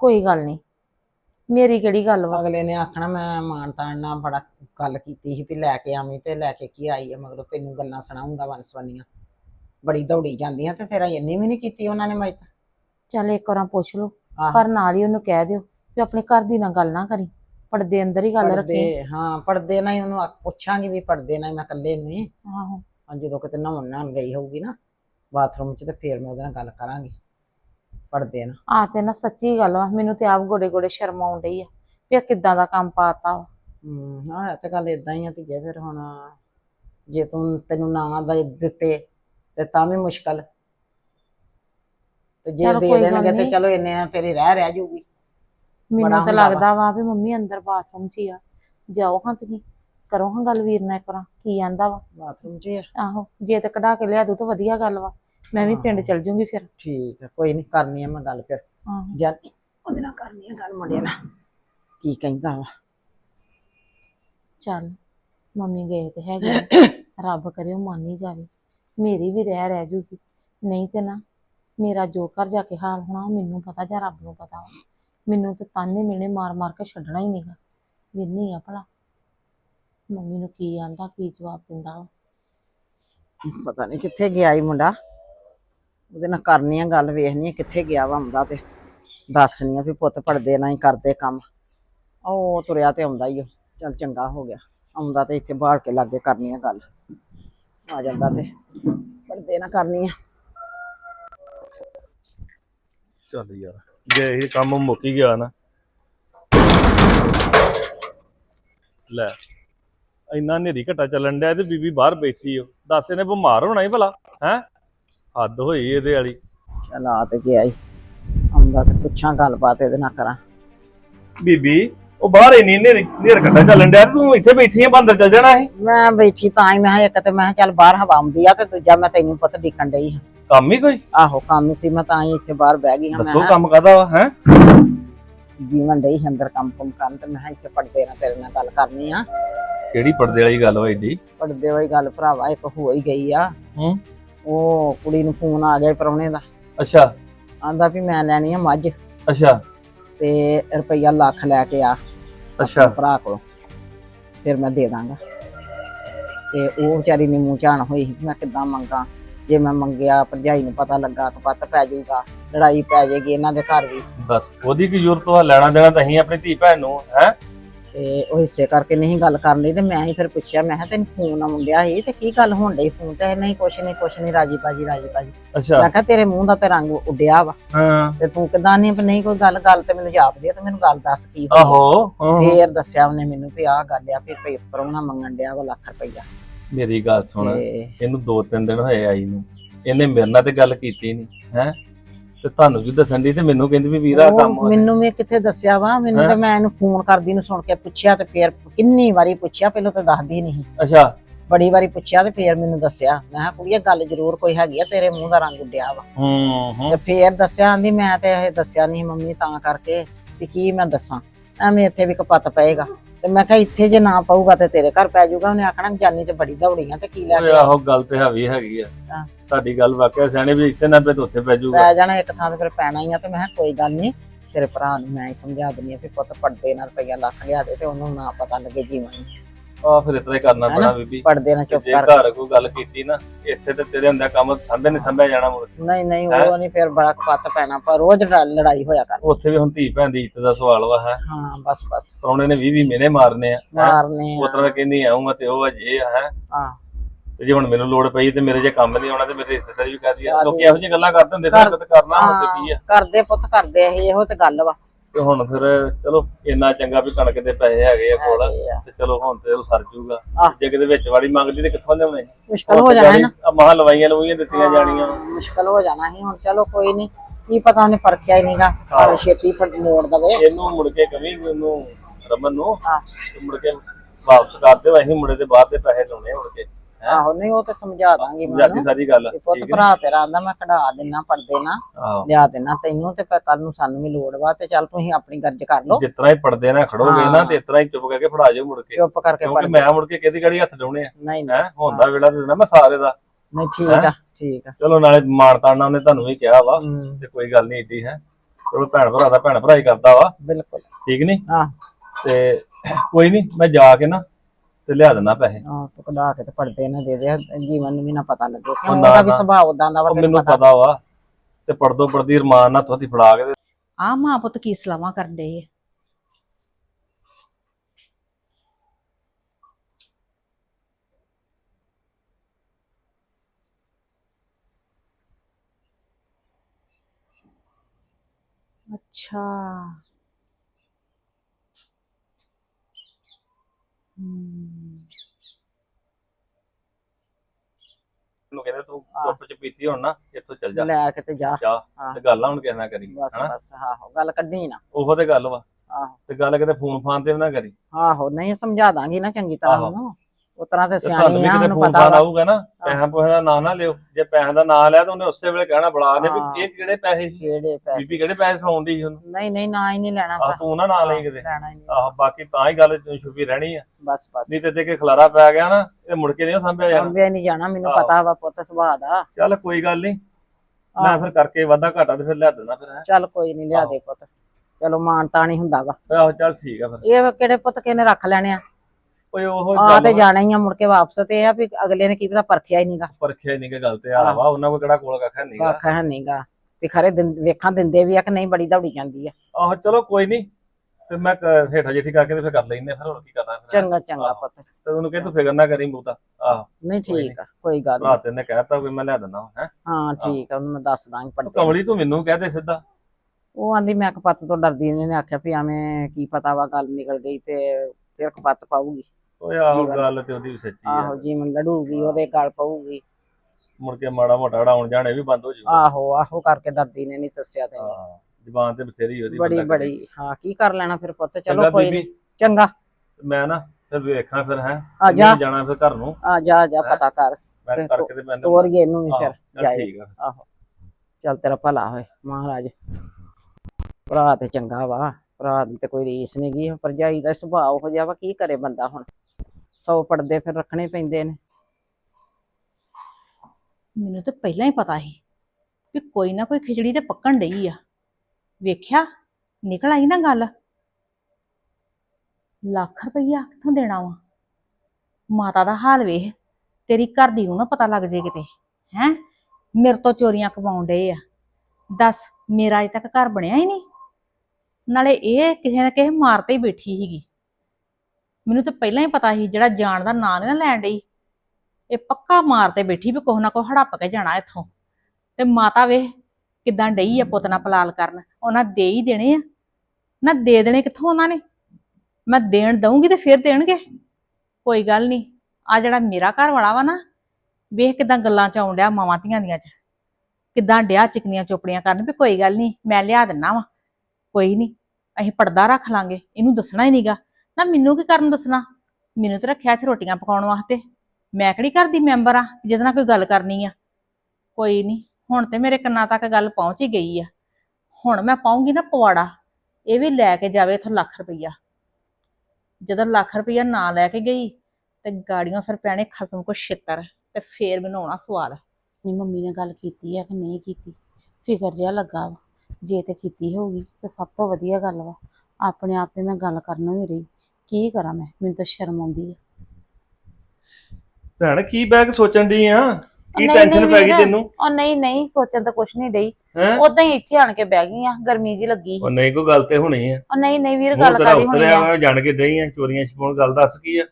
ਕੋਈ ਗੱਲ ਨਹੀਂ ਮੇਰੀ ਕਿਹੜੀ ਗੱਲ ਵਾ? ਅਗਲੇ ਨੇ ਆਖਣਾ ਮੈਂ ਮਾਨ ਤਾਨ ਨਾਲ ਬੜਾ ਗੱਲ ਕੀਤੀ ਸੀ ਵੀ ਲੈ ਕੇ ਆਵੀਂ ਤੇ ਲੈ ਕੇ ਕੀ ਆਈ ਆ ਮਗਰੋਂ ਤੈਨੂੰ ਗੱਲਾਂ ਸੁਣਾਉਂਗਾ ਵੰਸਵੰਨੀਆਂ ਬੜੀ ਦੌੜੀ ਜਾਂਦੀਆਂ ਤੇ ਤੇਰਾ ਇੰਨੀ ਵੀ ਨਹੀਂ ਕੀਤੀ ਉਹਨਾਂ ਨੇ ਮੈਂ ਚੱਲ ਇੱਕ ਵਾਰਾਂ ਪੁੱਛ ਲਓ ਆਹੋ। ਪਰ ਨਾਲ ਹੀ ਉਹਨੂੰ ਕਹਿ ਦਿਓ ਵੀ ਆਪਣੇ ਘਰ ਦੀ ਨਾਲ ਗੱਲ ਨਾ ਕਰੀ ਪਰਦੇ ਅੰਦਰ ਹੀ ਗੱਲ ਰੱਖੀ। ਹਾਂ ਪੜਦੇ ਨਾਲ ਹੀ ਉਹਨੂੰ ਪੁੱਛਾਂਗੀ ਵੀ ਪੜਦੇ ਨਾਲ ਹੀ ਮੈਂ ਇਕੱਲੇ ਨੂੰ ਹੀ। ਆਹੋ। ਹਾਂ ਜਦੋਂ ਕਿਤੇ ਨਹਾਉਣ ਨਾਲ ਗਈ ਹੋਊਗੀ ਨਾ ਬਾਥਰੂਮ 'ਚ ਤੇ ਫੇਰ ਮੈਂ ਉਹਦੇ ਨਾਲ ਗੱਲ ਕਰਾਂਗੀ। ਪੜਦੇ ਨਾਲ ਆ ਤੇ ਨਾ ਸੱਚੀ ਗੱਲ ਵਾ ਮੈਨੂੰ ਤੇ ਆਪ ਗੋੜੇ ਗੋੜੇ ਸ਼ਰਮ ਆਉਣ ਡਈ ਆ ਵੀ ਇਹ ਕਿੱਦਾਂ ਦਾ ਕੰਮ ਪਾਤਾ ਵਾ। ਹੂੰ ਹਾਂ ਇਹ ਤਾਂ ਗੱਲ ਇਦਾਂ ਹੀ ਆ ਧੀਏ ਫਿਰ ਹੁਣ ਜੇ ਤੂੰ ਤੈਨੂੰ ਨਾ ਦੇ ਦਿੱਤੇ ਤੇ ਤਾਂ ਵੀ ਮੁਸ਼ਕਲ। ਤੇ ਜੇ ਚੱਲ ਦੇ ਕੋਈ ਗੱਲ ਦੇਣਗੇ ਤੇ ਨੀ। ਚਲੋ ਇੰਨੇ ਆ ਤੇਰੀ ਰਹਿ ਰਹਿ ਬੜਾ ਮੈਨੂੰ ਤਾਂ ਹੁੰਦਾ ਵਾ। ਲੱਗਦਾ ਵਾ ਵੀ ਮੰਮੀ ਅੰਦਰ ਬਾਥਰੂਮ 'ਚ ਹੀ ਆ। ਜਾਓ ਹਾਂ ਤੁਸੀਂ ਕਰੋ ਹਾਂ ਗੱਲ ਵੀਰ ਨਾਲ ਇੱਕ ਵਾਰ ਕੀ ਆਂਦਾ ਵਾ। ਬਾਥਰੂਮ 'ਚ ਹੀ ਆ। ਆਹੋ ਜੇ ਤੇ ਕਢਾ ਕੇ ਲਿਆ ਦੂ ਤਾਂ ਵਧੀਆ ਗੱਲ ਵਾ। ਮੈਂ ਵੀ ਪਿੰਡ। ਚਲ ਜੂੰਗੀ ਫਿਰ। ਠੀਕ ਆ ਕੋਈ ਨਹੀਂ ਕਰਨੀ ਆ ਮੈਂ ਗੱਲ ਫਿਰ। ਜਾਨੀ ਉਹਦੇ ਨਾਲ ਕਰਨੀ ਆ ਗੱਲ ਮੁੰਡੇ ਨਾਲ। ਕੀ ਕਹਿੰਦਾ ਵਾ। ਚੱਲ ਮੰਮੀ ਗਏ ਤੇ ਹੈਗੇ। ਰੱਬ ਕਰੇ ਉਹ ਮੰਨ ਹੀ ਜਾਵੇ। ਮੇਰੀ ਵੀ ਰਹਿ ਰਹਿ ਜੂਗੀ। ਨਹੀਂ ਤੇ ਨਾ ਮੇਰਾ ਜੋ ਘਰ ਜਾ ਕੇ ਹਾਲ ਹੋਣਾ ਉਹ ਮੈਨੂੰ ਪਤਾ ਜਾਂ ਰੱਬ ਨੂੰ ਪਤਾ ਵਾ। ਮੈਨੂੰ ਤੇ ਤਾਨੇ ਮਿਹਣੇ ਮਾਰ ਮਾਰ ਕੇ ਛੱਡਣਾ ਹੀ ਨਹੀਂਗਾ। ਵਿੰਨੀ ਆ ਭਲਾ। ਮੰਮੀ ਨੂੰ ਕੀ ਆਂਦਾ ਕੀ ਜਵਾਬ ਦਿੰਦਾ ਪਤਾ ਨਹੀਂ ਕਿੱਥੇ ਗਿਆ ਈ ਮੁੰਡਾ। ਉਹਦੇ ਨਾਲ ਕਰਨੀ ਆ ਗੱਲ, ਵੇਖਣੀ ਆ ਕਿੱਥੇ ਗਿਆ ਵਾ ਆਉਂਦਾ ਤੇ ਦੱਸਣੀ ਆ ਵੀ ਪੁੱਤ ਪੜਦੇ ਨਾਲ ਹੀ ਕਰਦੇ ਕੰਮ। ਉਹ ਤੁਰਿਆ ਤੇ ਆਉਂਦਾ ਹੀ ਉਹ ਚੱਲ ਚੰਗਾ ਹੋ ਗਿਆ। ਆਉਂਦਾ ਤੇ ਇੱਥੇ ਬਾਹਰ ਕੇ ਲਾਗੇ ਕਰਨੀ ਆ ਗੱਲ। ਆ ਜਾਂਦਾ ਤੇ ਪੜਦੇ ਨਾਲ ਕਰਨੀ ਆ। ਚੱਲ ਯਾਰ, ਜੇ ਇਹ ਕੰਮ ਮੁੱਕ ਹੀ ਗਿਆ ਨਾ। ਲੈ, ਇੰਨਾ ਨੇਰੀ ਘਟਾ ਚੱਲਣ ਡਿਆ ਤੇ ਬੀਬੀ ਬਾਹਰ ਬੈਠੀ ਓ। ਦੱਸ ਇਹਨੇ ਬਿਮਾਰ ਹੋਣਾ ਹੀ ਭਲਾ, ਹੈ? ਹੱਦ ਹੋਈ ਇਹਦੇ ਵਾਲੀ। ਚੱਲ ਆ ਤੇ ਗਿਆ ਈ। ਆਉਂਦਾ ਤੇ ਪੁੱਛਾਂ ਗੱਲਬਾਤ ਇਹਦੇ ਨਾਲ ਕਰਾਂ। ਬੀਬੀ ਉਹ ਬਾਹਰ ਇੰਨੀ ਨੇਰੀ ਨੇਰ ਘਟਾ ਚੱਲਣ ਡਿਆ ਤੇ ਤੂੰ ਇੱਥੇ ਬੈਠੀ ਆ ਬੰਦਰ ਚੱਲ ਜਾਣਾ ਸੀ। ਮੈਂ ਬੈਠੀ ਤਾਂ ਹੀ ਮੈਂ ਕਿਹਾ ਇੱਕ ਤੇ ਮੈਂ ਕਿਹਾ ਚੱਲ ਬਾਹਰ ਹਵਾ ਆਉਂਦੀ ਆ ਤੇ ਦੂਜਾ ਮੈਂ ਤੈਨੂੰ ਪਤਾ ਡਿੱਕਣ ਡਈ ਹਾਂ। ਕੰਮ ਹੀ ਕੋਈ? ਆਹੋ ਕੰਮ ਸੀ ਮੈਂ ਤਾਂ ਹੀ ਇੱਥੇ ਬਾਹਰ ਬਹਿ ਗਈ ਹਾਂ ਮੈਂ ਦੱਸੋ ਕਿਹਾ ਕੰਮ ਕਾਦਾ ਵਾ ਹੈ? ਜੀਵਨ ਡਈ ਸੀ ਅੰਦਰ ਕੰਮ ਕੁਮ ਕਰਨ ਤੇ ਮੈਂ ਕਿਹਾ ਇੱਥੇ ਪੜਦੇ ਨਾਲ ਤੇਰੇ ਨਾਲ ਗੱਲ ਕਰਨੀ ਆ। ਕਿਹੜੀ ਪਰਦੇ ਵਾਲੀ ਗੱਲ ਵਾ ਏਡੀ? ਪੜਦੇ ਵਾਲੀ ਗੱਲ ਭਰਾਵਾ ਇੱਕ ਹੋ ਹੀ ਗਈ ਆ। ਹੂੰ। ਉਹ ਕੁੜੀ ਨੂੰ ਫੋਨ ਆ ਗਿਆ ਪਰਉਣੇ ਦਾ। ਅੱਛਾ। ਆਂਦਾ ਵੀ ਮੈਂ ਲੈਣੀ ਆ ਮੱਝ। ਅੱਛਾ। ਤੇ ਰੁਪਈਆ ਲੱਖ ਲੈ ਕੇ ਆ ਅੱਛਾ। ਭਰਾ ਕੋਲੋਂ। ਫਿਰ ਮੈਂ ਦੇ ਦਾਂਗਾ। ਤੇ ਉਹ ਵਿਚਾਰੀ ਨੇ ਮੂੰਹ ਝਾਣ ਹੋਈ ਸੀ ਮੈਂ ਕਿੱਦਾਂ ਮੰਗਾ। ਜੇ ਮੈਂ ਮੰਗਿਆ ਭਰਜਾਈ ਨੂੰ ਪਤਾ ਲੱਗਾ ਕਪੱਤ ਪੈ ਜਾਊਗਾ ਲੜਾਈ ਪੈ ਜਾਏਗੀ ਇਹਨਾਂ ਦੇ ਘਰ ਵੀ। ਦੱਸ ਉਹਦੀ ਕੀ ਜ਼ਰੂਰਤ ਵਾ? ਲੈਣਾ ਦੇਣਾ ਤਾਂ ਅਸੀਂ ਆਪਣੀ ਧੀ ਭੈਣ ਨੂੰ ਹੈ? ਤੇ ਉਹ ਹਿੱਸੇ ਕਰਕੇ ਨਹੀਂ ਗੱਲ ਕਰਨ ਤੇ ਮੈਂ ਹੀ ਫਿਰ ਪੁੱਛਿਆ ਮੈਂ ਕਿਹਾ ਤੈਨੂੰ ਫੋਨ ਆ ਮੁੰਡਿਆ ਸੀ ਤੇ ਕੀ ਗੱਲ ਹੋਣ ਡਈ ਫੋਨ ਤੇ? ਨਹੀਂ ਕੁਛ ਨਹੀਂ ਕੁਛ ਨਹੀਂ ਰਾਜੀ ਬਾਜੀ ਰਾਜੀ ਬਾਜੀ ਅੱਛਾ। ਮੈਂ ਕਿਹਾ ਤੇਰੇ ਮੂੰਹ ਦਾ ਤੇ ਰੰਗ ਉੱਡਿਆ ਵਾ। ਹਾਂ। ਤੇ ਤੂੰ ਕਿਦਾਂ ਨਹੀਂ ਨਹੀਂ ਕੋਈ ਗੱਲ ਗੱਲ ਤੇ ਮੈਨੂੰ ਜਾਪ ਦੇ ਤੇ ਮੈਨੂੰ ਗੱਲ ਦੱਸ ਕੀ ਹੋਈ। ਆਹੋ ਹਾਂ। ਫੇਰ ਦੱਸਿਆ ਉਹਨੇ ਮੈਨੂੰ ਵੀ ਆਹ ਗੱਲ ਆ ਵੀ ਪੇਪਰ ਉਹਨਾਂ ਮੰਗਣ ਡਿਆ ਵਾ ਲੱਖ ਰੁਪਈਆ। ਮੇਰੀ ਗੱਲ ਸੁਣ ਤੇ ਇਹਨੂੰ ਦੋ ਤਿੰਨ ਦਿਨ ਹੋਏ ਆਈ ਨੂੰ। ਇਹਨੇ ਮੇਰੇ ਨਾਲ ਤੇ ਗੱਲ ਕੀਤੀ ਨਹੀਂ ਹੈ? ਤੇ ਤੁਹਾਨੂੰ ਵੀ ਦੱਸਣ ਦੀ ਤੇ ਮੈਨੂੰ ਕਹਿੰਦੀ ਵੀ ਵੀਰਾ ਕੰਮ ਹੋਇਆ। ਮੈਨੂੰ ਵੀ ਕਿੱਥੇ ਦੱਸਿਆ ਵਾ ਮੈਨੂੰ ਹੈਂ? ਤਾਂ ਮੈਂ ਇਹਨੂੰ ਫੋਨ ਕਰਦੀ ਨੂੰ ਸੁਣ ਕੇ ਪੁੱਛਿਆ ਤੇ ਫੇਰ ਕਿੰਨੀ ਵਾਰੀ ਪੁੱਛਿਆ ਪਹਿਲਾਂ ਤਾਂ ਦੱਸਦੀ ਨਹੀਂ ਅੱਛਾ। ਬੜੀ ਵਾਰੀ ਪੁੱਛਿਆ ਤੇ ਫੇਰ ਮੈਨੂੰ ਦੱਸਿਆ। ਮੈਂ ਕਿਹਾ ਕੁੜੀਏ ਗੱਲ ਜ਼ਰੂਰ ਕੋਈ ਹੈਗੀ ਆ ਤੇਰੇ ਮੂੰਹ ਦਾ ਰੰਗ ਉੱਡਿਆ ਵਾ। ਹੂੰ ਤੇ ਹੂੰ ਫੇਰ ਦੱਸਿਆ ਆਂਦੀ ਮੈਂ ਤੇ ਇਹ ਦੱਸਿਆ ਨਹੀਂ ਮੰਮੀ ਤਾਂ ਕਰਕੇ ਵੀ ਕੀ ਮੈਂ ਦੱਸਾਂ। ਐਵੇਂ ਇੱਥੇ ਵੀ ਕਪੱਤ ਪਏਗਾ। ਤੇ ਮੈਂ ਕਿਹਾ ਇੱਥੇ ਜੇ ਨਾ ਪਊਗਾ ਤੇ ਤੇਰੇ ਘਰ ਪੈ ਜਾਊਗਾ ਉਹਨੇ ਆਖਣਾ ਜਾਨੀ ਤੇ ਬੜੀ ਦੌੜੀਆਂ ਤੇ ਕੀ ਲੈ ਓਏ ਕੇ ਆਹੋ ਗੱਲ ਤੇ ਹੈਵੀ ਹੈਗੀ ਆ ਹਾਂ। ਤੁਹਾਡੀ ਗੱਲ ਵਾਕਿਆ ਸਿਆਣੇ ਵੀ ਇੱਥੇ ਨਾ ਪਏ ਤੇ ਉੱਥੇ ਪੈ ਜਾਊਗਾ ਪੈ ਜਾਣਾ ਇੱਕ ਥਾਂ ਤੇ ਫਿਰ ਪੈਣਾ ਹੀ ਆ ਤੇ ਮੈਂ ਕਿਹਾ ਕੋਈ ਗੱਲ ਨਹੀਂ ਤੇਰੇ ਭਰਾ ਨੂੰ ਮੈਂ ਹੀ ਸਮਝਾ ਦਿੰਦੀ ਆ ਵੀ ਪੁੱਤ ਪੜਦੇ ਨਾਲ ਰੁਪਈਆ ਲੱਖ ਲਿਆ ਦੇ ਤੇ ਉਹਨੂੰ ਨਾ ਪਤਾ ਲੱਗੇ ਜੀਵਨ ਨੂੰ। ਆ ਫਿਰ ਇਤਨਾ ਹੀ ਕਰਨਾ? ਪੈਣਾ ਬੀਬੀ ਪੜਦੇ ਨਾਲ ਚੁੱਪ ਜੇ ਕਰ ਘਰ ਕੋਈ ਗੱਲ ਕੀਤੀ ਨਾ ਇੱਥੇ ਤੇ ਤੇਰੇ ਹੁੰਦਾ ਕੰਮ ਸੰਭੇ ਨਹੀਂ ਸੰਭਿਆ ਜਾਣਾ ਮੁੜ ਕੇ। ਨਹੀਂ ਨਹੀਂ? ਉਹ ਨਹੀਂ ਫਿਰ ਬੜਾ ਕਪੱਤ ਪੈਣਾ ਪਰ ਰੋਜ਼ ਲੜਾ- ਲੜਾਈ ਹੋਇਆ ਕਰ ਉੱਥੇ ਵੀ ਹੁਣ ਧੀ ਭੈਣ ਦੀ ਇੱਜ਼ਤ ਦਾ ਸਵਾਲ ਵਾ ਹੈ ਹਾਂ ਬਸ ਬਸ ਪਰੌਣੇ ਨੇ 20 20 ਮਹੀਨੇ ਮਾਰਨੇ ਆ ਹੈਂ? ਮਾਰਨੇ ਉਸ ਤਰ੍ਹਾਂ ਕਹਿੰਦੀ ਆਉਂਗਾ ਤੇ ਉਹ ਅਜੇ ਆ ਹੈ ਹਾਂ ਤੇ ਜੇ ਹੁਣ ਮੈਨੂੰ ਲੋੜ ਪਈ ਤੇ ਮੇਰੇ ਜੇ ਕੰਮ ਨਹੀਂ ਆਉਣਾ ਤੇ ਮੇਰੇ ਰਿਸ਼ਤੇਦਾਰੀ ਵੀ ਕਰਦੀ ਆ? ਲੋਕੀ ਇਹੋ ਜਿਹੀਆਂ ਗੱਲਾਂ ਕਰਦੇ ਹੁੰਦੇ ਫਿਰ ਤੇ ਕਰਨਾ ਹੁਣ ਤੇ ਕੀ ਆ ਕਰਦੇ ਪੁੱਤ ਕਰਦੇ ਇਹ ਇਹੋ ਤੇ ਗੱਲ ਵਾ ਤੇ ਹੁਣ ਫਿਰ ਚਲੋ ਇੰਨਾ ਚੰਗਾ ਵੀ ਕਣਕ ਦੇ ਪੈਸੇ ਹੈਗੇ ਆ ਕੋਲ ਹੈਗੇ ਆ। ਤੇ ਚਲੋ ਹੁਣ ਤੇ ਉਹ ਸਰ ਜੂਗਾ। ਆਹ। ਜੇ ਕਿਤੇ ਵਿੱਚ ਵਾਲੀ ਮੰਗਦੀ ਤੇ ਕਿੱਥੋਂ ਲਿਆਉਣੇ ਮੁਸ਼ਕਲ ਹੋ ਜਾਣਾ ਹੈ ਨਾ। ਮਹਾ ਲਵਾਈਆਂ ਲਵਾਈਆਂ ਦਿੱਤੀਆਂ ਜਾਣੀਆਂ। ਮੁਸ਼ਕਲ ਹੋ ਜਾਣਾ ਸੀ ਹੁਣ ਚਲੋ ਕੋਈ ਨਹੀਂ। ਕੀ ਪਤਾ ਉਹਨੇ ਪਰਖਿਆ ਹੀ ਨਹੀਂਗਾ ਭਾਵੇਂ ਛੇਤੀ ਫੜ ਮੋੜ ਦਵੇ। ਇਹਨੂੰ ਮੁੜ ਕੇ ਕਵੀ ਮੈਨੂੰ ਰਮਨ ਨੂੰ ਹਾਂ। ਤੇ ਮੁੜ ਕੇ ਵਾਪਸ ਕਰ ਦਿਓ ਅਸੀਂ ਮੁੰਡੇ ਦੇ ਬਾਹਰ ਦੇ ਪੈਸੇ ਲਾਉਣੇ ਆ ਮੁੜ ਕੇ। ਆਹੋ ਨਹੀਂ ਉਹ ਤੇ ਸਮਝਾ ਦਾਂਗੀ ਮੈਂ ਸਮਝਾਤੀ ਸਾਰੀ ਗੱਲ ਪੁੱਤ ਭਰਾ ਤੇਰਾ ਆਂਦਾ ਮੈਂ ਕਢਾ ਦੇਣਾ ਪੜਦੇ ਨਾ ਲਿਆ ਦੇਣਾ ਤੈਨੂੰ ਤੇ ਕੱਲ ਨੂੰ ਸਾਨੂੰ ਵੀ ਲੋੜ ਵਾ ਤੇ ਚੱਲ ਤੁਸੀਂ ਆਪਣੀ ਗਰਜ ਕਰ ਲਓ। ਤਰ੍ਹਾਂ ਹੀ ਪੜਦੇ ਨਾ ਖੜੋਗੇ ਨਾ। ਤੇ ਤਰ੍ਹਾਂ ਹੀ ਚੁੱਪ ਕਰਕੇ ਫੜਾ ਜਾਓ ਮੁੜ ਕੇ। ਚੁੱਪ ਕਰਕੇ ਕਿਉਂਕਿ ਮੈਂ ਮੁੜ ਕੇ ਕਿਹਦੀ ਗੜੀ ਹੱਥ ਡਾਉਣੇ ਆ? ਨਹੀਂ ਨਹੀਂ। ਹੁੰਦਾ ਵੇਲਾ ਤੇ ਦੇਣਾ ਮੈਂ ਸਾਰੇ ਦਾ। ਨਹੀਂ ਠੀਕ ਆ ਠੀਕ ਆ। ਚਲੋ ਨਾਲੇ ਮਾਨਤਾਨਾ ਉਹਨੇ ਤੁਹਾਨੂੰ ਵੀ ਕਿਹਾ ਵਾ ਤੇ ਕੋਈ ਗੱਲ ਨਹੀਂ ਏਡੀ ਹੈ? ਚਲੋ ਭੈਣ ਭਰਾ ਦਾ ਭੈਣ ਭਰਾ ਹੀ ਕਰਦਾ ਵਾ। ਬਿਲਕੁਲ। ਠੀਕ ਨਹੀਂ ਹਾਂ। ਤੇ ਕੋਈ ਨਹੀਂ ਮੈਂ ਜਾ ਕੇ ਨਾ ਤੇ ਲਿਆ ਦੇਣਾ ਪੈਸੇ। ਹਾਂ ਟੁਕਲਾ ਕੇ ਤੇ ਪੜਦੇ ਨਾ ਦੇ ਦੇ ਜੀਵਨ ਨੂੰ ਵੀ ਨਾ ਪਤਾ ਲੱਗੇ। ਉਹਦਾ ਵੀ ਸੁਭਾਅ ਉਦਾਂ ਦਾ ਵਾ ਮੈਨੂੰ ਪਤਾ। ਵਾ ਤੇ ਪੜਦੋ ਪੜਦੀ ਰਮਾਨ ਨਾਲ ਤੁਹਾਡੀ ਫੜਾ ਕੇ ਆ ਮਾਂ ਪੁੱਤ ਕੀ ਸਲਾਵਾ ਕਰਦੇ ਏ ਅੱਛਾ। ਕਹਿੰਦੇ ਤੂੰ। ਚੁੱਪ ਚ ਪੀਤੀ ਹੁਣ ਨਾ ਇੱਥੋਂ ਚੱਲ ਜਾ। ਲੈ ਕੇ ਤੇ ਜਾ। ਜਾ ਹਾਂ। ਤੇ ਗੱਲ ਨਾ ਹੁਣ ਕਿਸੇ ਨਾਲ ਕਰੀ ਬਸ ਹਨਾ? ਬਸ ਆਹੋ ਗੱਲ ਕੱਢੀ ਨਾ। ਉਹੋ ਤੇ ਗੱਲ ਵਾ। ਆਹੋ। ਤੇ ਗੱਲ ਕਿਤੇ ਫੋਨ ਫਾਨ ਤੇ ਵੀ ਨਾ ਕਰੀ। ਆਹੋ ਨਹੀਂ ਸਮਝਾ ਦਾਂਗੀ ਨਾ ਚੰਗੀ ਤਰ੍ਹਾਂ ਆਹੋ। ਉਹਨੂੰ। ਉਸ ਤਰ੍ਹਾਂ ਤੇ ਤੇ ਸਿਆਣੀ ਆ ਉਹਨੂੰ ਪਤਾ ਵਾ। ਆਊਗਾ ਨਾ ਪੈਸਿਆਂ ਪੂਸਿਆਂ ਦਾ ਨਾਂ ਨਾ ਲਿਓ। ਜੇ ਪੈਸਿਆਂ ਦਾ ਨਾਂ ਲਿਆ ਤਾਂ ਉਹਨੇ ਉਸੇ ਵੇਲੇ ਕਹਿਣਾ ਬੁਲਾ ਦੇ। ਵੀ ਇਹ ਕਿਹੜੇ ਪੈਸੇ ਸੀ? ਕਿਹੜੇ ਪੈਸੇ? ਬੀਬੀ ਕਿਹੜੇ ਪੈਸੇ ਫੜਾਉਂਦੀ ਸੀ ਉਹਨੂੰ? ਨਹੀਂ ਨਹੀਂ ਨਾ ਹੀ ਨਹੀਂ ਲੈਣਾ ਆਹ ਤੂੰ ਨਾ ਨਾਂ ਲਈ ਕਿਤੇ। ਲੈਣਾ ਹੀ ਨਹੀਂ। ਆਹ ਬਾਕੀ ਤਾਂ ਹੀ ਗੱਲ ਛੁਪੀ ਰਹਿਣੀ ਆ। ਬਸ ਬਸ। ਨਹੀਂ ਤੇ ਤੇ ਕਿ ਖਲਾਰਾ ਪੈ ਗਿਆ ਨਾ ਇਹ ਮੁੜ ਕੇ ਨਹੀਂ ਸੰਭਿਆ ਜਾਣਾ। ਸੰਭਿਆ ਨਹੀਂ ਜਾਣਾ ਮੈਨੂੰ। ਪਤਾ ਵਾ ਪੁੱਤ ਸੁਭਾਅ ਦਾ। ਚੱਲ ਕੋਈ ਗੱਲ ਨਹੀਂ। ਮੈਂ। ਫਿਰ ਕਰਕੇ ਵਾਧਾ ਘਾਟਾ ਤੇ ਫਿਰ ਲਿਆ ਦੇਣਾ ਫਿਰ। ਚੱਲ ਕੋਈ ਨਹੀਂ ਲਿਆ। ਦੇ ਪੁੱਤ। ਚਲੋ ਮਾਨਤਾ ਨਹੀਂ ਹੁੰਦਾ ਵਾ। ਆਹੋ ਚੱਲ ਠੀਕ ਆ ਫਿਰ। ਇਹ ਕਿਹੜੇ ਪੁੱਤ ਕਿਹਨੇ ਰੱਖ ਲੈਣੇ ਆ? ਓਏ ਉਹ ਆ ਤੇ ਜਾਣਾ ਹੀ ਆ ਮੁੜ ਕੇ ਵਾਪਸ ਤੇ ਆ ਵੀ ਅਗਲੇ ਨੇ ਕੀ ਪਤਾ ਪਰਖਿਆ ਹੀ ਨਹੀਂਗਾ ਪਰਖਿਆ ਨਹੀਂ ਕਿ ਗੱਲ ਤੇ ਆ। ਵਾ ਉਹਨਾਂ ਕੋਲ ਕਿਹੜਾ ਕੋਲ ਕੱਖਾ ਨਹੀਂਗਾ ਕੱਖ ਨਹੀਂਗਾ ਵੀ ਖਰੇ ਦਿਨ- ਵੇਖਾਂ ਦਿੰਦੇ ਵੀ ਆ ਕਿ ਨਹੀਂ ਬੜੀ ਦੌੜੀ ਜਾਂਦੀ ਆ। ਆਹੋ ਚਲੋ ਕੋਈ ਨਹੀਂ ਫਿਰ ਮੈਂ ਹੇਠਾਂ ਜੇਠੀ ਕਰਕੇ ਤੇ ਫਿਰ ਕਰ ਲੈਨੇ ਫਿਰ ਹੋਰ ਕੀ ਕਰਨਾ ਫਿਰ। ਚੰਗਾ ਚੰਗਾ। ਪੁੱਤ। ਤੇ ਉਹਨੂੰ ਕਹਿ ਤੂੰ ਫਿਕਰ ਨਾ ਕਰੀ ਬੂਤਾ ਆਹੋ। ਨਹੀਂ ਠੀਕ ਆ ਕੋਈ ਗੱਲ ਨੀ। ਰਾਤ ਨੇ ਕਹਿਤਾ ਵੀ ਮੈਂ ਲਿਆ ਦਿੰਦਾ ਹੈ। ਹਾਂ ਠੀਕ ਆ ਉਹਨੂੰ ਮੈਂ ਦੱਸ ਦਾਂਗੀ ਪੜ੍ਹ ਕਮਲੀ ਤੂੰ ਮੈਨੂੰ ਕਹਦੇ ਸਿੱਧਾ। ਉਹ ਆਂਦੀ ਮੈਂ ਕਪੱਤ ਤੋਂ ਡਰਦੀ ਨੇ ਆਖਿਆ ਵੀ ਐਵੇਂ ਕੀ ਪਤਾ ਵਾ ਗੱਲ ਨਿਕਲ ਗਈ ਤੇ ਫਿਰ ਕਪੱਤ ਪਾਊਗੀ। ਓਏ ਆਹੋ ਜੀਵਨ। ਗੱਲ ਤੇ ਉਹਦੀ ਵੀ ਸੱਚੀ ਆ। ਆਹੋ ਜੀਵਨ ਲੜੂਗੀ ਉਹਦੇ ਗਲ ਪਊਗੀ। ਮੁੜ ਕੇ ਮਾੜਾ ਮੋਟਾ ਉਡਾਉਣ ਜਾਣੇ ਵੀ ਬੰਦ ਹੋ ਜਾਊਗਾ। ਆਹੋ ਆਹੋ ਕਰਕੇ ਡਰਦੀ ਨੇ ਨਹੀਂ ਦੱਸਿਆ ਤੇ। ਹਾਂ ਜ਼ਬਾਨ ਤੇ ਬਥੇਰੀ ਉਹਦੀ ਬੜੀ ਬੰਦਾ। ਬੜੀ ਹਾਂ ਕੀ ਕਰ ਲੈਣਾ ਫਿਰ ਪੁੱਤ? ਚੰਗਾ ਚਲੋ ਕੋਈ ਬੀਬੀ। ਨੀ ਚੰਗਾ। ਮੈਂ ਨਾ ਫਿਰ ਵੇਖਾਂ ਫਿਰ ਹੈ। ਆ ਜਾ। ਜਾਣਾ ਫਿਰ ਘਰ ਨੂੰ? ਆ ਜਾ ਜਾ? ਪਤਾ ਕਰ। ਮੈਂ ਫਿਰ ਕਰਕੇ ਤੇ ਮੈਂ ਤੋਰੀਏ ਇਹਨੂੰ ਵੀ ਆਹੋ, ਫਿਰ ਜਾਏ ਠੀਕ ਆ ਚੱਲ ਤੇਰਾ ਭਲਾ ਹੋਏ ਮਹਾਰਾਜ। ਭਰਾ ਤੇ ਚੰਗਾ ਵਾ। ਭਰਾ ਦੀ ਤੇ ਕੋਈ ਰੀਸ ਨਹੀਂ ਗਈ ਭਰਜਾਈ ਦਾ ਸੁਭਾਅ ਉਹ ਜਿਹਾ ਵਾ ਕੀ ਕਰੇ ਬੰਦਾ ਹੁਣ? ਸੌ ਪੜਦੇ ਫਿਰ ਰੱਖਣੇ ਪੈਂਦੇ ਨੇ। ਮੈਨੂੰ ਤਾਂ ਪਹਿਲਾਂ ਹੀ ਪਤਾ ਸੀ ਵੀ ਕੋਈ ਨਾ ਕੋਈ ਖਿਚੜੀ ਤੇ ਪੱਕਣ ਡਈ ਆ। ਵੇਖਿਆ? ਨਿਕਲ ਆਈ ਨਾ ਗੱਲ। ਲੱਖ ਰੁਪਈਆ ਕਿੱਥੋਂ ਦੇਣਾ ਵਾ? ਮਾਤਾ ਦਾ ਹਾਲ ਵੇਖ, ਤੇਰੀ ਘਰ ਦੀ ਨੂੰ ਨਾ ਪਤਾ ਲੱਗ ਜੇ ਕਿਤੇ, ਹੈ? ਮੇਰੇ ਤੋਂ ਚੋਰੀਆਂ ਕਮਾਉਣ ਡਏ ਆ। ਦੱਸ, ਮੇਰਾ ਅਜੇ ਤੱਕ ਘਰ ਬਣਿਆ ਹੀ ਨਹੀਂ? ਨਾਲੇ ਇਹ ਕਿਸੇ ਨਾ ਕਿਸੇ ਮਾਰ ਤੇ ਹੀ ਬੈਠੀ ਸੀਗੀ। ਮੈਨੂੰ ਤਾਂ ਪਹਿਲਾਂ ਹੀ ਪਤਾ ਸੀ ਜਿਹੜਾ ਜਾਣ ਦਾ ਨਾਂ ਨੀ ਨਾ ਲੈਣ ਡਈ। ਇਹ ਪੱਕਾ ਮਾਰ ਤੇ ਬੈਠੀ ਵੀ ਕੋਹ ਨਾ ਕੋ ਹੜੱਪ ਕੇ ਜਾਣਾ ਇੱਥੋਂ। ਤੇ ਮਾਤਾ ਵੇ ਕਿਦਾਂ ਡਈ ਆ ਪੁੱਤ ਨਾਲ ਪਲਾਲ ਕਰਨ। ਉਹਨਾਂ ਦੇ ਹੀ ਦੇਣੇ ਆ। ਨਾ ਦੇ ਦੇਣੇ ਕਿੱਥੋਂ ਉਹਨਾਂ ਨੇ? ਮੈਂ ਦੇਣ ਦਊਂਗੀ ਤੇ ਫਿਰ ਦੇਣਗੇ। ਕੋਈ ਗੱਲ ਨਹੀਂ ਆ ਜਿਹੜਾ ਮੇਰਾ ਘਰ ਵਾਲਾ ਵਾ ਨਾ, ਵੇਖ ਕਿਦਾਂ ਗੱਲਾਂ ਚ ਆਉਣ ਡਿਆ ਮਾਵਾਂ ਧੀਆਂ ਦੀਆਂ ਚ। ਕਿਦਾਂ ਡਿਆ ਚਿਕਨੀਆਂ ਚੋਪੜੀਆਂ ਕਰਨ ਵੀ ਕੋਈ ਗੱਲ ਨਹੀਂ ਮੈਂ ਲਿਆ ਦਿੰਨਾ ਵਾ। ਕੋਈ ਨਹੀਂ ਅਸੀਂ ਪਰਦਾ ਰੱਖ ਲਾਂਗੇ, ਇਹਨੂੰ ਦੱਸਣਾ ਹੀ ਨਹੀਂਗਾ ਨਾ ਮੈਨੂੰ ਕੀ ਕਰਨ ਦੱਸਣਾ? ਮੈਨੂੰ ਤਾਂ ਰੱਖਿਆ ਇੱਥੇ ਰੋਟੀਆਂ ਪਕਾਉਣ ਵਾਸਤੇ। ਮੈਂ ਕਿਹੜੀ ਘਰ ਦੀ ਮੈਂਬਰ ਆ, ਜਿਹਦੇ ਨਾਲ ਕੋਈ ਗੱਲ ਕਰਨੀ ਆ? ਕੋਈ ਨਹੀਂ ਹੁਣ ਤੇ ਮੇਰੇ ਕੰਨਾਂ ਤੱਕ ਗੱਲ ਪਹੁੰਚ ਹੀ ਗਈ ਆ। ਹੁਣ ਮੈਂ ਪਾਉਂਗੀ ਨਾ ਪਵਾੜਾ, ਇਹ ਵੀ ਲੈ ਕੇ ਜਾਵੇ ਇੱਥੋਂ ਲੱਖ ਰੁਪਈਆ। ਜਦੋਂ ਲੱਖ ਰੁਪਈਆ ਨਾ ਲੈ ਕੇ ਗਈ, ਤੇ ਗਾੜੀਆਂ ਫਿਰ ਪੈਣੇ ਖਸਮ ਕੋ ਛਿੱਤਰ, ਤੇ ਫੇਰ ਮੈਨੂੰ ਆਉਣਾ ਸਵਾਦ। ਨਹੀਂ ਮੰਮੀ ਨੇ ਗੱਲ ਕੀਤੀ ਆ ਕਿ ਨਹੀਂ ਕੀਤੀ, ਫਿਕਰ ਜਿਹਾ ਲੱਗਾ ਵਾ। ਜੇ ਤੇ ਕੀਤੀ ਹੋਊਗੀ, ਤੇ ਸਭ ਤੋਂ ਵਧੀਆ ਗੱਲ ਵਾ। ਆਪਣੇ ਆਪ ਤੇ ਮੈਂ ਗੱਲ ਕਰਨ ਵੀ ਰਹੀ। ਕੀ ਕਰਾਂ ਮੈਂ? ਮੈਨੂੰ ਤਾਂ ਸ਼ਰਮ ਆਉਂਦੀ ਆ। ਭੈਣ ਕੀ ਬੈਗ ਸੋਚਣ ਦੀ ਆ? ਕੀ ਨਹੀਂ, ਟੈਨਸ਼ਨ ਨਹੀਂ ਪੈ ਗਈ ਵੀਰ। ਤੈਨੂੰ? ਉਹ ਨਹੀਂ ਨਹੀਂ ਸੋਚਣ ਤਾਂ ਕੁਛ ਨਹੀਂ ਡਈ। ਹੈ? ਉਦਾਂ ਹੀ ਇੱਥੇ ਆਣ ਕੇ ਬਹਿ ਗਈ ਆ ਗਰਮੀ ਜੀ ਲੱਗੀ ਉਹ ਨਹੀਂ ਕੋਈ ਗੱਲ ਤੇ ਹੋਣੀ ਆ। ਉਹ ਨਹੀਂ ਨਹੀਂ ਵੀਰ ਮੂੰਹ ਗੱਲ ਤੇਰਾ ਕਾਦੀ ਹੋਣੀ ਉਤਰਿਆ ਆ? ਵਾ ਜਾਣ ਕੇ ਡਈ ਆ ਚੋਰੀਆਂ ਛਪਾਉਣ ਗੱਲ ਦੱਸ ਕੀ ਆ?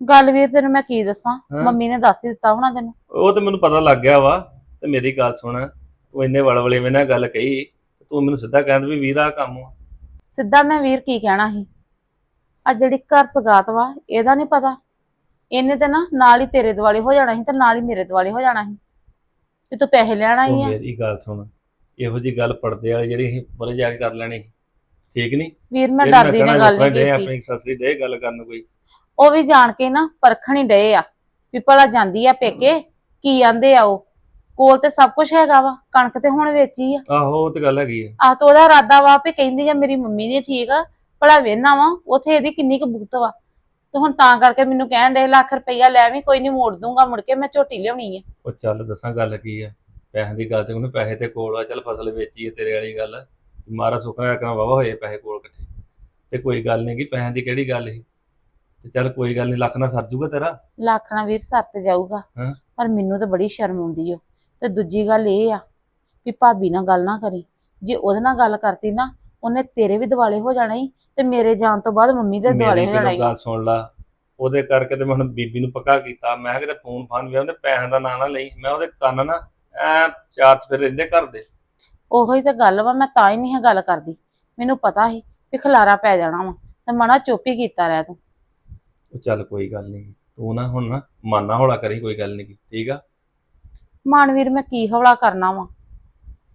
ਗੱਲ ਵੀਰ ਤੈਨੂੰ ਮੈਂ ਕੀ ਦੱਸਾਂ? ਹਾਂ। ਮੰਮੀ ਨੇ ਦੱਸ ਹੀ ਦਿੱਤਾ ਹੋਣਾ ਤੈਨੂੰ। ਉਹ ਤੇ ਮੈਨੂੰ ਪਤਾ ਲੱਗ ਗਿਆ ਵਾ ਤੇ ਮੇਰੀ ਗੱਲ ਸੁਣ। ਤੂੰ ਇੰਨੇ ਵਲਵਲੇ ਵਿੱਚ ਨਾਲ ਗੱਲ ਕਹੀ ਤੂੰ ਮੈਨੂੰ ਸਿੱਧਾ ਕਹਿੰਦਾ ਵੀ ਵੀਰਾ ਕੰਮ ਆ। ਸਿੱਧਾ ਮੈਂ ਵੀਰ ਕੀ ਕਹਿਣਾ ਸੀ? ਆ ਜਿਹੜੀ ਘਰ ਸਗਾਤ ਵਾ ਇਹਦਾ ਨਹੀਂ ਪਤਾ? ਇਹਨੇ ਤੇ ਨਾ ਨਾਲ ਹੀ ਤੇਰੇ ਦੁਆਲੇ ਹੋ ਜਾਣਾ ਸੀ ਤੇ ਨਾਲ ਹੀ ਮੇਰੇ ਦੁਆਲੇ ਹੋ ਜਾਣਾ ਸੀ। ਤੇ ਤੂੰ ਪੈਸੇ ਲੈਣ ਆਈ ਆ? ਮੇਰੀ ਗੱਲ ਸੁਣ ਇਹੋ ਜੀ ਗੱਲ ਪਰਦੇ ਵਾਲੀ ਜਿਹੜੀ ਅਸੀਂ ਪਰੇ ਜਾ ਕੇ ਕਰ ਲੈਣੀ ਠੀਕ ਨਹੀਂ ਵੀਰ ਮੈਂ ਡਰਦੀ ਨੇ ਗੱਲ ਨਹੀਂ ਕੀਤੀ। ਆਪਣੀ ਸਸਰੀ ਦੇ ਗੱਲ ਕਰਨ ਕੋਈ? ਉਹ ਵੀ ਜਾਣ ਕੇ ਨਾ ਪਰਖਣ ਹੀ ਡਏ ਆ ਵੀ ਭਲਾ ਜਾਂਦੀ ਆ ਪੇਕੇ ਕੀ ਆਂਦੇ ਆ ਉਹ? ਕੋਲ ਤੇ ਸਭ ਕੁਝ ਹੈਗਾ ਵਾ ਕਣਕ ਤੇ ਹੁਣ ਵੇਚੀ ਆ। ਆਹੋ ਉਹ ਤੇ ਗੱਲ ਹੈਗੀ ਆ। ਆਹ ਤਾਂ ਉਹਦਾ ਇਰਾਦਾ ਵਾ ਵੀ ਕਹਿੰਦੀ ਆ ਮੇਰੀ ਮੰਮੀ ਨਹੀਂ ਠੀਕ ਭਲਾ ਵੇਨਾ ਵਾ ਉਥੇ ਇਹਦੀ ਕਿੰਨੀ ਕੁ ਭੁਗਤ ਵਾ। ਤੇ ਹੁਣ ਤਾਂ ਕਰਕੇ ਮੈਨੂੰ ਕਹਿਣ ਦੇ ਲੱਖ ਰੁਪਈਆ ਲੈ ਵੀ ਕੋਈ ਨਹੀਂ ਮੋੜ ਦੂੰਗਾ ਮੁੜ ਕੇ ਮੈਂ ਝੋਟੀ ਲਿਆਉਣੀ ਆ। ਉਹ ਚੱਲ ਦੱਸਾਂ ਗੱਲ ਕੀ ਆ ਪੈਸਿਆਂ ਦੀ ਗੱਲ ਤੇ ਉਹਨੂੰ ਪੈਸੇ ਤੇ ਕੋਲ ਆ ਚੱਲ ਫਸਲ ਵੇਚੀ ਹੈ ਤੇਰੇ ਵਾਲੀ ਗੱਲ। ਮਾਰਾ ਸੁੱਕਾ ਕਰਾਂ ਵਾਵਾ ਹੋਏ ਪੈਸੇ ਕੋਲ ਇਕੱਠੇ। ਤੇ ਕੋਈ ਗੱਲ ਨਹੀਂ ਕਿ ਪੈਸਿਆਂ ਦੀ ਕਿਹੜੀ ਗੱਲ ਸੀ? ਤੇ ਚੱਲ ਕੋਈ ਗੱਲ ਨਹੀਂ ਲੱਖ ਨਾਲ ਸਰ ਜੂਗਾ ਤੇਰਾ? ਲੱਖ ਨਾਲ ਵੀਰ ਸਰਤ ਜਾਊਗਾ ਹਾਂ। ਪਰ ਮੈਨੂੰ ਤਾਂ ਬੜੀ ਸ਼ਰਮ ਆਉਂਦੀ ਓ। ਤੇ ਦੂਜੀ ਗੱਲ ਇਹ ਆ ਵੀ ਭਾਬੀ ਨਾਲ ਗੱਲ ਨਾ ਕਰੀ। ਜੇ ਉਹਦੇ ਨਾਲ ਗੱਲ ਕਰਤੀ ਨਾ ਉਹਨੇ ਤੇਰੇ ਵੀ ਦਿਵਾਲੇ ਹੋ ਜਾਣਾ ਹੀ ਤੇ ਮੇਰੇ ਜਾਣ ਤੋਂ ਬਾਅਦ ਮੰਮੀ ਦੇ ਦਿਵਾਲੇ ਮੇਰੀ ਹੋ ਜਾਣਾ ਈ। ਗੱਲ ਸੁਣ ਲਾ। ਉਹਦੇ ਕਰਕੇ ਤੇ ਮੈਂ ਹੁਣ ਬੀਬੀ ਨੂੰ ਪੱਕਾ ਕੀਤਾ। ਮੈਂ ਕਿਹਾ ਕਿਤੇ ਫੋਨ ਫਾਨ ਵੀ ਉਹਦੇ ਪੈਸਿਆਂ ਦਾ ਨਾਂ ਨਾ ਲਈ। ਮੈਂ ਉਹਦੇ ਕੰਨ ਨਾ ਐ ਚਾਰ ਸਫੇਰੇ ਰਹਿੰਦੇ ਘਰ ਦੇ। ਉਹੋ ਹੀ ਤਾਂ ਗੱਲ ਵਾ ਮੈਂ ਤਾਂ ਹੀ ਨਹੀਂ ਇਹ ਗੱਲ ਕਰਦੀ। ਮੈਨੂੰ ਪਤਾ ਸੀ ਵੀ ਖਲਾਰਾ ਪੈ ਜਾਣਾ ਵਾ ਤੇ ਮਨਾ ਚੁੱਪ ਹੀ ਕੀਤਾ ਰਹਿ ਤੂੰ। ਉਹ ਚੱਲ ਕੋਈ ਗੱਲ ਨਹੀਂ। ਤੂੰ ਨਾ ਹੁਣ ਨਾ ਮਨ ਹੌਲਾ ਕਰੀ ਕੋਈ ਗੱਲ ਨਹੀਂ। ਠੀਕ ਆ? ਮਾਨਵੀਰ ਮੈਂ ਕੀ ਹੌਲਾ ਕਰਨਾ ਵਾ?